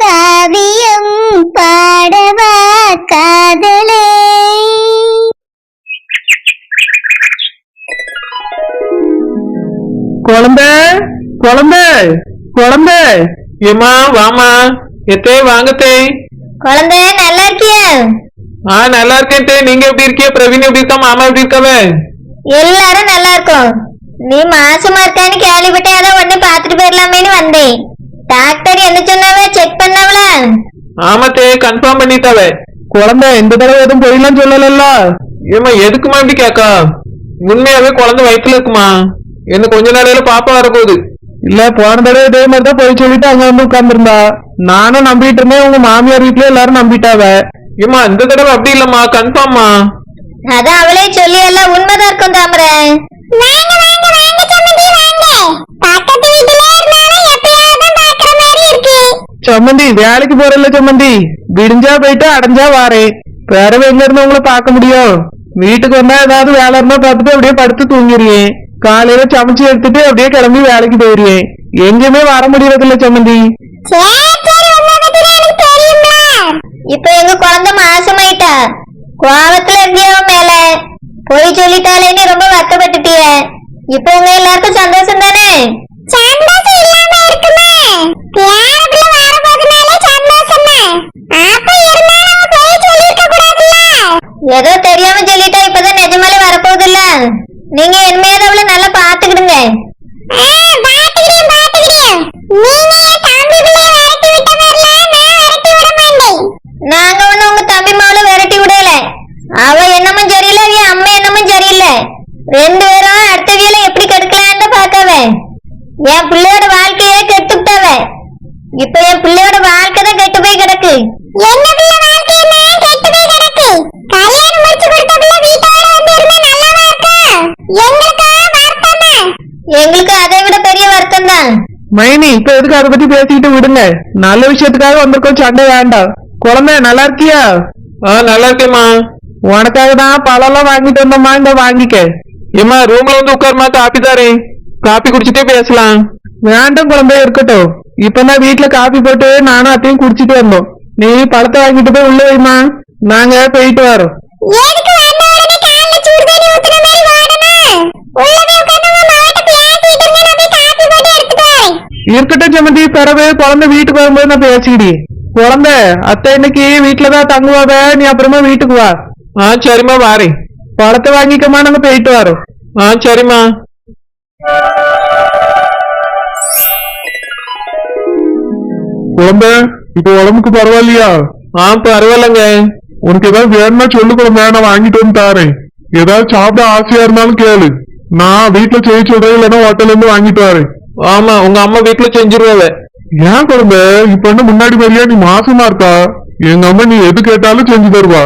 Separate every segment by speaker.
Speaker 1: காவியம் பாடவா காதலே.
Speaker 2: குழந்தை குழந்தை குழந்தை ஏமா வாமா எத்தே வாங்கத்தே
Speaker 1: குழந்தை நல்லா இருக்கியா?
Speaker 2: ஆ நல்லா இருக்கேன் தே. நீங்க எப்படி இருக்கிய? பிரவீன் எப்படி இருக்கா? மாமா எப்படி இருக்காவ?
Speaker 1: எல்லாரும் நல்லா இருக்கும். நீ மாசமா இருக்கான்னு கேள்விப்பட்டேன் அதான் உடனே பாத்துட்டு போயிடலாமேன்னு வந்தேன். டாக்டர் என்ன சொன்னாவ? செக் பண்ணாவல
Speaker 2: ஆமா தே கன்ஃபார்ம் பண்ணிட்டாவ. குழந்தை இந்த தடவை எதுவும் போயிடலாம் சொல்லல ஏமா எதுக்குமா இப்படி கேக்கா உண்மையாவே குழந்தை வயித்துல இருக்குமா? என்ன கொஞ்ச நாளையில பாப்பா வரப்போகுது. இல்ல போன தடவை இதே மாதிரி தான் போய் சொல்லிட்டு அங்க வந்து உட்கார்ந்துருந்தா. நானும் நம்பிட்டு இருந்தேன் உங்க மாமியார் வீட்லயே எல்லாரும் நம்பிட்டாவ. ஏமா இந்த தடவை அப்படி இல்லம்மா கன்ஃபார்மா
Speaker 1: அதான் அவளே சொல்லி எல்லாம் உண்மைதான் இருக்கும் தாமரை. சம்மந்தி
Speaker 2: வேலைக்கு போறல சம்மந்தி விடிஞ்சா போயிட்டு அடைஞ்சா வாரேன் வேற எங்க இருந்து உங்களை பார்க்க முடியும் வீட்டுக்கு வந்தா ஏதாவது வேலை இருந்தா பார்த்துட்டு அப்படியே படுத்து தூங்கிடுவேன் காலையில சமைச்சு எடுத்துட்டு அப்படியே கிளம்பி வேலைக்கு போயிருவேன் எங்கேயுமே வர முடியறதில்ல சம்மந்தி
Speaker 1: இப்ப எங்க குழந்தை மாசமாயிட்டா கோவத்துல இருந்தியா மேல போய் சொல்லிட்டாலேன்னு ரொம்ப வருத்தப்பட்டுட்டிய இப்ப உங்க எல்லாருக்கும் சந்தோஷம் தானே சந்தோஷம் இல்லாம இருக்குமா பேரப்புல வரபோதுனாலே சந்தோஷம் தான் அப்ப இருந்தாலும் அவன் போய் சொல்லிருக்க கூடாதுல்ல ஏதோ தெரியாம சொல்லிட்டா இப்பதான் நிஜமாலே வரப்போகுதுல்ல. நீங்க இனிமேல் அவளை நல்லா பாத்துக்கிடுங்க நீங்க ஒண்ணு உங்க தம்பி மாவள விரட்டி விடல. அவ என்னமும் சரியில்லை அவ அம்மா என்னமும் சரியில்லை. ரெண்டு பேரும் அடுத்த வீல எப்படி கெடுக்கலான்னு பாக்காவ என் பிள்ளையோட வாழ்க்கையே கெட்டு விட்டாவ இப்ப என் பிள்ளையோட வாழ்க்கை தான் கெட்டு போய் கிடக்கு. என்ன எங்களுக்கு அதை விட பெரிய வருத்தம் தான்.
Speaker 2: மைனி இப்ப எதுக்கு அதை பத்தி பேசிக்கிட்டு விடுங்க? நல்ல விஷயத்துக்காக வந்திருக்கோம் சண்டை வேண்டாம். குழந்தை நல்லா இருக்கியா? ஆ நல்லா இருக்கேம்மா. உனக்காக தான் பழம்லாம் வாங்கிட்டு வந்தோம்மா இந்த வாங்கிக்க. ஏம்மா ரூம்ல வந்து உட்காருமா காப்பி தாரேன். காப்பி குடிச்சிட்டே பேசலாம். வேண்டாம் குழந்தை இருக்கட்டும். இப்பதான் வீட்டுல காப்பி போட்டு நானும் அத்தையும் குடிச்சிட்டு வந்தோம். நீ பழத்தை வாங்கிட்டு போய் உள்ள வைமா நாங்க போயிட்டு வரோம்.
Speaker 1: எதுக்கு
Speaker 2: இருக்கட்டும் சம்மந்தி பிறகு குழந்தை வீட்டுக்கு வரும்போது நான் பேசிக்கிடி குழந்தை அத்தை இன்னைக்கு வீட்டுலதான் தங்குவாவ நீ அப்புறமா வீட்டுக்கு வா ஆ சரிம்மா வாரேன் பழத்தை வாங்கிக்கமா நாங்க போயிட்டு வரோம் ஆ சரிம்மா
Speaker 3: குழந்தை இப்ப உடம்புக்கு பரவாயில்லையா
Speaker 2: ஆ பரவாயில்லைங்க
Speaker 3: உனக்கு ஏதாவது வேணும்னா சொல்லு குழந்தை நான் வாங்கிட்டு வந்து தாரேன் ஏதாவது சாப்பிட ஆசையா இருந்தாலும் கேளு நான் வீட்டுல செய்ய சொல்றேன் இல்லைன்னா ஹோட்டல்ல இருந்து வாங்கிட்டு வரேன்
Speaker 2: ஆமா உங்க அம்மா வீட்டுல செஞ்சிருவாவ
Speaker 3: ஏன் குழந்தை? இப்ப என்ன முன்னாடி மாதிரியா நீ மாசமா இருக்கா? எங்க அம்மா நீ எது கேட்டாலும் செஞ்சு தருவா.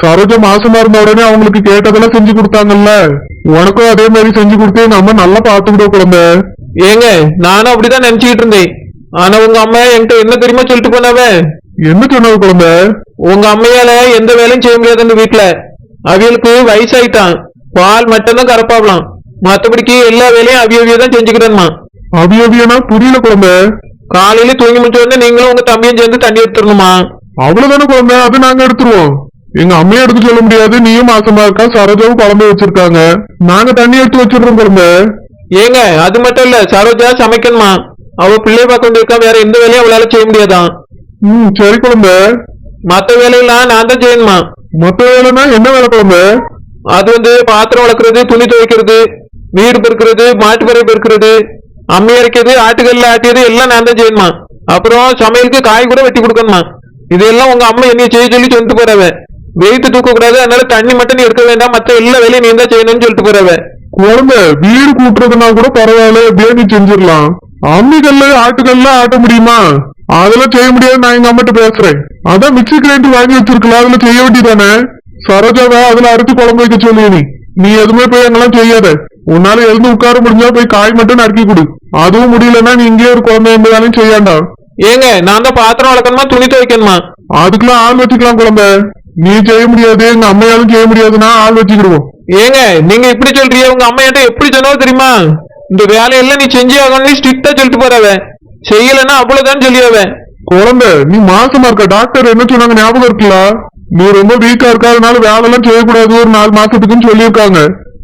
Speaker 3: சரோஜா மாசமா இருந்த உடனே அவங்களுக்கு கேட்டதெல்லாம் செஞ்சு கொடுத்தாங்கல்ல. உனக்கும் அதே மாதிரி செஞ்சு கொடுத்து எங்க அம்மா நல்லா பாத்துக்கிட்டோ குழந்தை.
Speaker 2: ஏங்க நானும் அப்படிதான் நினைச்சுக்கிட்டு இருந்தேன். ஆனா உங்க அம்மா என்கிட்ட என்ன தெரியுமா சொல்லிட்டு போனாவ?
Speaker 3: என்ன சொன்னது குழந்தை?
Speaker 2: உங்க அம்மையால எந்த வேலையும் செய்ய முடியாது அந்த வீட்டுல அவியலுக்கு வயசாயிட்டான். பால் மட்டும்தான் கறப்பாவலாம் மத்தபடிக்கு எல்லா வேலையும் அவிய அவிய தான் செஞ்சுக்கிறேன்மா
Speaker 3: அபியபியனா புரியல குழந்தை.
Speaker 2: காலையில தூங்கி முடிச்ச உடனே நீங்களும் உங்க தம்பியும் சேர்ந்து தண்ணி எடுத்துடணுமா?
Speaker 3: அவ்வளவுதானே குழந்தை அது நாங்க எடுத்துருவோம். எங்க அம்மையை எடுத்து சொல்ல முடியாது நீயும் மாசமா இருக்கா சரோஜாவும் குழந்தை வச்சிருக்காங்க. நாங்க தண்ணி எடுத்து வச்சிடுறோம் குழந்தை.
Speaker 2: ஏங்க அது மட்டும் இல்ல சரோஜா சமைக்கணுமா? அவ பிள்ளை பார்க்க வேண்டியிருக்கா வேற எந்த வேலையும் அவளால செய்ய முடியாதான்
Speaker 3: ம் சரி குழந்தை.
Speaker 2: மத்த வேலையெல்லாம் நான் தான் செய்யணுமா?
Speaker 3: மொத்த வேலைன்னா என்ன வேலை குழந்தை?
Speaker 2: அது வந்து பாத்திரம் வளர்க்கறது துணி துவைக்கிறது வீடு பெருக்கிறது மாட்டு பறை பெருக்கிறது. அம்மி இருக்கிறது ஆட்டுக்கல்ல ஆட்டியது எல்லாம் நான் தான் செய்யணுமா? அப்புறம் சமையலுக்கு காய் கூட வெட்டி கொடுக்கணுமா? இதெல்லாம் உங்க அம்மா என்னைய செய்ய சொல்லி சொல்லிட்டு போறவ. வெயிட்டு தூக்க கூடாது அதனால தண்ணி மட்டும் நீ எடுக்க வேண்டாம் மத்த எல்லா வேலையும் நீ தான் செய்யணும்னு சொல்லிட்டு போறவ.
Speaker 3: குழந்தை வீடு கூட்டுறதுனா கூட பரவாயில்ல எப்படியோ நீ செஞ்சிடலாம். அம்மிகள்ல ஆட்டுகள்ல ஆட்ட முடியுமா? அதெல்லாம் செய்ய முடியாது நான் எங்க அம்மாட்ட பேசுறேன். அதான் மிக்சி கிரைண்டர் வாங்கி வச்சிருக்கலாம் அதுல செய்ய வேண்டியதானே? சரோஜாவை அதுல அறுத்து குழம்பு வைக்க சொல்லி நீ எதுவுமே போய் அங்கெல்லாம் செய்யாத. உன்னால எழுந்து உட்கார முடிஞ்சா போய் காய் மட்டும் நறுக்கி கொடு. அதுவும் முடியலன்னா நீ இங்கேயே ஒரு குழந்தை எந்த வேலையும் செய்யாண்டா.
Speaker 2: ஏங்க நான் தான் பாத்திரம் வளர்க்கணுமா துணி துவைக்கணுமா?
Speaker 3: அதுக்கெல்லாம் ஆள் வச்சுக்கலாம் குழந்தை. நீ செய்ய முடியாது எங்க அம்மையாலும் செய்ய முடியாதுன்னா ஆள் வச்சுக்கிடுவோம்.
Speaker 2: ஏங்க நீங்க இப்படி சொல்றீங்க உங்க அம்மா என்கிட்ட எப்படி சொன்னாலும் தெரியுமா? இந்த வேலையெல்லாம் நீ செஞ்சே ஆகணும் ஸ்ட்ரிக்டா சொல்லிட்டு போறவ. செய்யலைன்னா அவ்வளவுதான் சொல்லியாவ.
Speaker 3: குழந்தை நீ மாசமா இருக்க டாக்டர் என்ன சொன்னாங்க ஞாபகம் இருக்குல்ல? நீ ரொம்ப வீக்கா இருக்காதனால வேலை எல்லாம் செய்யக்கூடாது ஒரு நாலு மாசத்துக்குன்னு சொல்லியிருக்காங்க.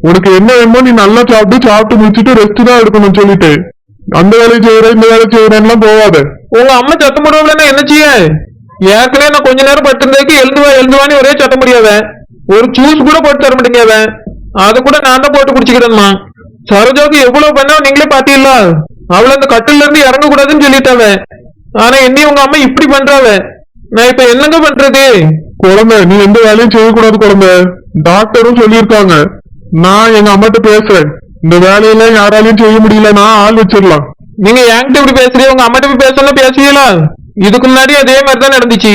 Speaker 3: உனக்கு என்ன வேணுமோ நீ நல்லா சாப்பிட்டு சாப்பிட்டு முடிச்சுட்டு ரெஸ்ட் தான் எடுக்கணும்னு சொல்லிட்டு. அந்த வேலையை செய்யற இந்த வேலை செய்யறேன்லாம் போவாத
Speaker 2: உங்க அம்மா சத்தம் போடுவாங்களா என்ன செய்ய? ஏற்கனவே நான் கொஞ்ச நேரம் படுத்திருந்ததுக்கு எழுந்துவா எழுந்துவான்னு ஒரே சத்தம் முடியாத ஒரு ஜூஸ் கூட போட்டு தர மாட்டேங்க அதை கூட நான் தான் போட்டு குடிச்சுக்கிறேன்மா. சரோஜாவுக்கு எவ்வளவு பண்ணா நீங்களே பாத்தீங்களா? அவள அந்த கட்டில இருந்து இறங்க கூடாதுன்னு சொல்லிட்டாவ. ஆனா என்னையும் உங்க அம்மா இப்படி பண்றாவ? நான் இப்ப என்னங்க பண்றது?
Speaker 3: குழந்தை நீ எந்த வேலையும் செய்யக்கூடாது குழந்தை. டாக்டரும் சொல்லியிருக்காங்க. நான் எங்க அம்மாட்ட பேசுறேன். இந்த வேலையெல்லாம் யாராலையும் செய்ய முடியலன்னா ஆள் வச்சிடலாம்.
Speaker 2: நீங்க என்கிட்ட இப்படி பேசுறீங்க உங்க அம்மாட்ட போய் பேசணும் பேசுவீங்களா? இதுக்கு முன்னாடி அதே மாதிரி தான் நடந்துச்சு.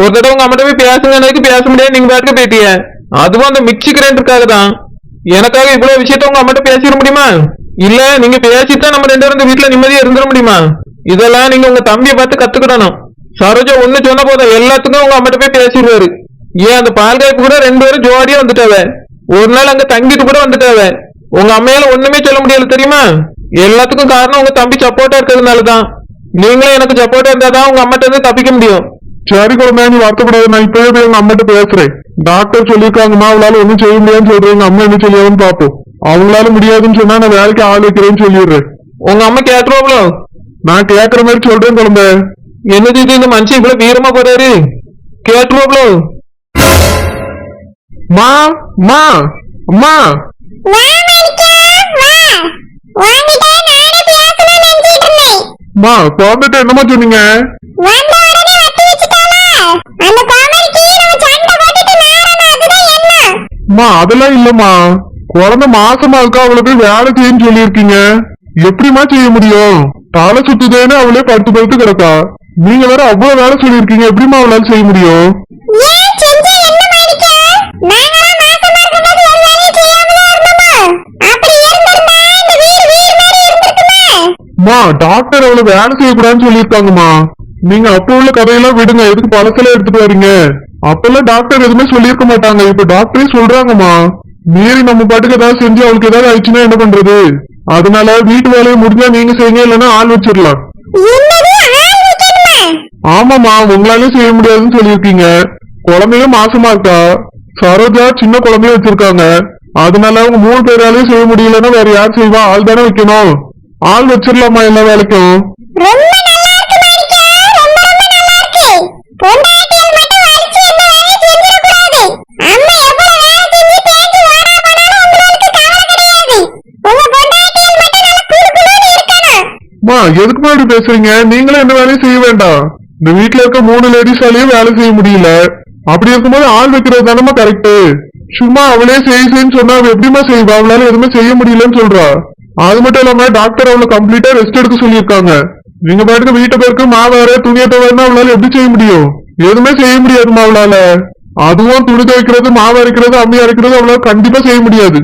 Speaker 2: ஒரு தடவை உங்க அம்மாட்ட போய் பேசுங்க பேச முடியாது நீங்க பாட்டுக்கு போயிட்டீங்க அதுவும் அந்த மிக்சி கிரைண்டருக்காக தான். எனக்காக இவ்வளவு விஷயத்த உங்க அம்மாட்ட பேசிட முடியுமா? இல்ல நீங்க பேசித்தான் நம்ம ரெண்டு பேரும் வீட்டுல நிம்மதியா இருந்துட முடியுமா? இதெல்லாம் நீங்க உங்க தம்பியை பார்த்து கத்துக்கிடணும். சரோஜா ஒண்ணு சொன்ன போதும் எல்லாத்துக்கும் உங்க அம்மாட்ட போய் பேசிடுவாரு. ஏன் அந்த பால் காய்ப்பு கூட ரெண்டு பேரும் ஜோடியா வந்துட்டாவ? ஒரு நாள் அங்க தங்கிட்டு கூட வந்துட்டாவ? உங்க அம்மையால ஒண்ணுமே சொல்ல முடியல தெரியுமா? எல்லாத்துக்கும் காரணம் உங்க தம்பி சப்போர்ட்டா இருக்கிறதுனாலதான். நீங்களும் எனக்கு சப்போர்ட்டா இருந்தாதான் உங்க அம்மாட்ட இருந்து தப்பிக்க முடியும்.
Speaker 3: சரி குழந்தை நீ வருத்தப்படாத நான் இப்பவே போய் எங்க அம்மாட்ட பேசுறேன். டாக்டர் சொல்லியிருக்காங்கம்மா அவளால ஒண்ணும் செய்ய முடியாதுன்னு சொல்றேன். எங்க அம்மா என்ன செய்யாதுன்னு பாப்போம். அவங்களால முடியாதுன்னு சொன்னா நான் வேலைக்கு ஆள் வைக்கிறேன்னு சொல்லிடுறேன்.
Speaker 2: உங்க அம்மா கேட்டுருவாங்களோ?
Speaker 3: நான் கேக்குற மாதிரி சொல்றேன் குழந்தை.
Speaker 2: என்னது இது இந்த மனுஷன் இவ்வளவு வீரமா போறாரு கேட்டுருவாங்களோ
Speaker 3: மா மா அம்மா மா குழந்தைட்ட என்னம்மா சொன்னீங்க அம்மா அதெல்லாம் இல்லம்மா குழந்தை மாசமா இருக்கா அவளை போய் வேலை செய்யன்னு சொல்லியிருக்கீங்க எப்படிம்மா செய்ய முடியும் தலை சுத்துதேன்னு அவளே படுத்து படுத்து கிடக்கா நீங்க வேற அவ்வளவு வேலை சொல்லியிருக்கீங்க. எப்படிம்மா அவளால செய்ய முடியும்? டாக்டர் அவளை வேலை செய்யக்கூடாதுன்னு சொல்லியிருக்காங்கம்மா. நீங்க அப்ப உள்ள கதையெல்லாம் விடுங்க. எதுக்கு பழசெல்லாம் எடுத்துட்டு வரீங்க? அப்பெல்லாம் டாக்டர் எதுவுமே சொல்லியிருக்க மாட்டாங்க. இப்ப டாக்டரே சொல்றாங்கம்மா. மீறி நம்ம பாட்டுக்கு ஏதாவது செஞ்சு அவளுக்கு ஏதாவது ஆயிடுச்சுன்னா என்ன பண்றது? அதனால வீட்டு வேலையை முடிஞ்சா நீங்க செய்யுங்க இல்லைன்னா ஆள் வச்சிடலாம். ஆமாமா உங்களாலே செய்ய முடியாதுன்னு சொல்லியிருக்கீங்க. குழந்தையும் மாசமா இருக்கா? சரோஜா சின்ன குழந்தைய வச்சிருக்காங்க. அதனால அவங்க மூணு பேராலையும் செய்ய முடியலன்னா வேற யார் செய்வா? ஆள் தானே வைக்கணும். ஆள் வச்சிடலாமா எல்லா வேலைக்கும்? எதுக்குமா இப்படி பேசுறீங்க? நீங்களும் எந்த வேலையும் செய்ய வேண்டாம். இந்த வீட்ல இருக்க மூணு லேடிஸாலயும் வேலை செய்ய முடியல. அப்படி இருக்கும்போது ஆள் வைக்கிறது தானமா கரெக்ட் சும்மா அவளே செய் செய்ன்னு சொன்னா அவ எப்படிமா செய்வா? அவளால எதுவுமே செய்ய முடியலன்னு சொல்றா. அது மட்டும் இல்லாம டாக்டர் அவளை கம்ப்ளீட்டா ரெஸ்ட் எடுக்க சொல்லியிருக்காங்க. நீங்க பாட்டுக்கு வீட்டை பேருக்கு மாவார துணியை துவைனா அவளால எப்படி செய்ய முடியும்? எதுவுமே செய்ய முடியாதுமா அவளால. அதுவும் துணி துவைக்கிறது மாவு அரைக்கிறது அம்மி அரைக்கிறது அவளால கண்டிப்பா செய்ய முடியாது.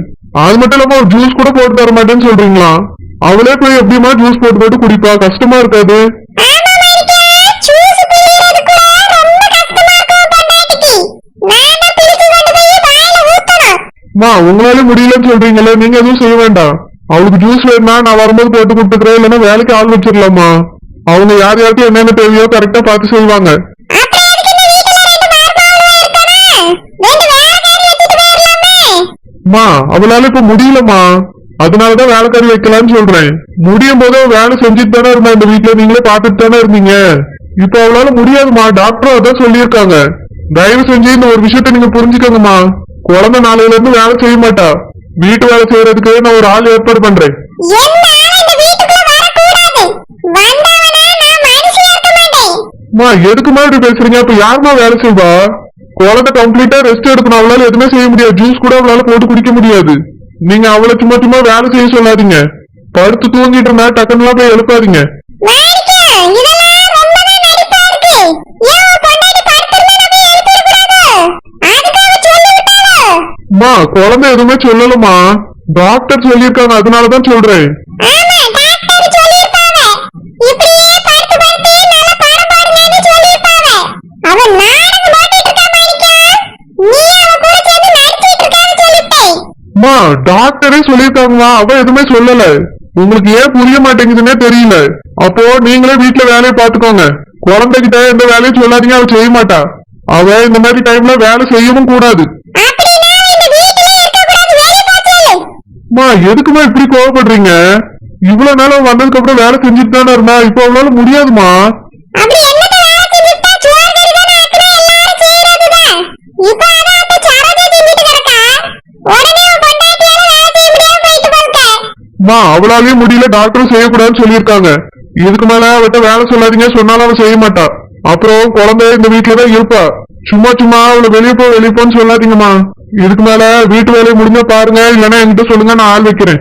Speaker 3: அது மட்டும் இல்லாம ஒரு ஜூஸ் கூட போட்டு தர மாட்டேன்னு சொல்றீங்களா? அவளே போய் எப்படிமா ஜூஸ் போட்டு போட்டு குடிப்பா? கஷ்டமா இருக்காது.
Speaker 1: மா
Speaker 3: அம்மா உங்களால முடியலன்னு சொல்றீங்களே நீங்க எதுவும் செய்ய வேண்டாம். அவளுக்கு ஜூஸ் வேணும்னா நான் வரும்போது போட்டு கொடுத்துக்கிறேன் இல்லைன்னா வேலைக்கு ஆள் வச்சிடலாமா அவங்க யார் யாருக்கு என்னென்ன தேவையோ கரெக்டா பார்த்து செய்வாங்க அம்மா அவளால இப்ப முடியலம்மா. அதனாலதான் வேலைக்காரி வைக்கலாம்னு சொல்றேன். முடியும் போது வேலை செஞ்சுட்டு தானே இருந்தா இந்த வீட்டுல நீங்களே பார்த்துட்டு தானே இருந்தீங்க. இப்ப அவளால முடியாதுமா டாக்டரும் அதான் சொல்லியிருக்காங்க. தயவு செஞ்சு இந்த ஒரு விஷயத்த நீங்க புரிஞ்சுக்கோங்கம்மா. குழந்தை நாளையில இருந்து வேலை செய்ய மாட்டா. வீட்டு வேலை செய்யறதுக்கு நான் ஒரு ஆள் ஏற்பாடு பண்றேன். அம்மா எதுக்குமா இப்படி பேசுறீங்க? அப்ப யாரும்மா வேலை செய்வா? குழந்தை கம்ப்ளீட்டா ரெஸ்ட் எடுக்கணும். அவளால எதுவுமே செய்ய முடியாது. ஜூஸ் கூட அவளால போட்டு குடிக்க முடியாது. நீங்க அவளை சும்மா சும்மா வேலை செய்ய சொல்லாதீங்க. படுத்து தூங்கிட்டு இருந்தா டக்குன்னு போய் எழுப்பாதீங்க
Speaker 1: மாணிக்கா இதெல்லாம் ரொம்பவே நடிப்பா இருக்கு ஏன் உன் பொண்டாட்டி படுத்திருந்தா நம்ம எழுப்பிடக்கூடாது அதுக்கு அவ சொல்லி விட்டாளோ
Speaker 3: அம்மா குழந்தை எதுவுமே சொல்லலமா டாக்டர் சொல்லியிருக்காங்க அதனாலதான் சொல்றேன். அம்மா டாக்டரே சொல்லியிருக்காங்கம்மா அவ எதுவுமே சொல்லல. உங்களுக்கு ஏன் புரிய மாட்டேங்குதுன்னே தெரியல. அப்போ நீங்களே வீட்டுல வேலையை பாத்துக்கோங்க குழந்தைகிட்ட எந்த வேலையும் சொல்லாதீங்க அவ செய்ய மாட்டா. அவ இந்த மாதிரி டைம்ல வேலை செய்யவும் கூடாது
Speaker 1: அப்படின்னா இந்த வீட்டிலே இருக்க கூடாது வெளிய போ சொல்லு
Speaker 3: அம்மா எதுக்குமா இப்படி கோவப்படுறீங்க? இவ்வளவு நாள் வந்ததுக்கு அப்புறம் வேலை செஞ்சுட்டு தானே இருந்தா? இப்போ அவளால முடியாதுமா?
Speaker 1: அப்படி என்னத்த வேலை செஞ்சுட்டா சோறு கறி தானே ஆக்குனா எல்லாரும் செய்யறதுதான். இப்ப அத அந்த சரோஜா செஞ்சுட்டு கிடக்கா? உடனே உன் பொண்டாட்டியால வேலை செய்ய முடியாம போயிட்டு போங்க.
Speaker 3: அம்மா அவளாலேயே முடியல டாக்டரும் செய்யக்கூடாதுன்னு சொல்லியிருக்காங்க. இதுக்கு மேல அவட்ட வேலை சொல்லாதீங்க சொன்னாலும் அவ செய்ய மாட்டா. அப்புறம் குழந்தை இந்த வீட்டுலதான் இருப்பா. சும்மா சும்மா அவளை வெளியே போ வெளியே போன்னு சொல்லாதீங்கம்மா. இதுக்கு மேல வீட்டு வேலையை முடிஞ்சா பாருங்க இல்லைன்னா என்கிட்ட சொல்லுங்க நான் ஆள் வைக்கிறேன்.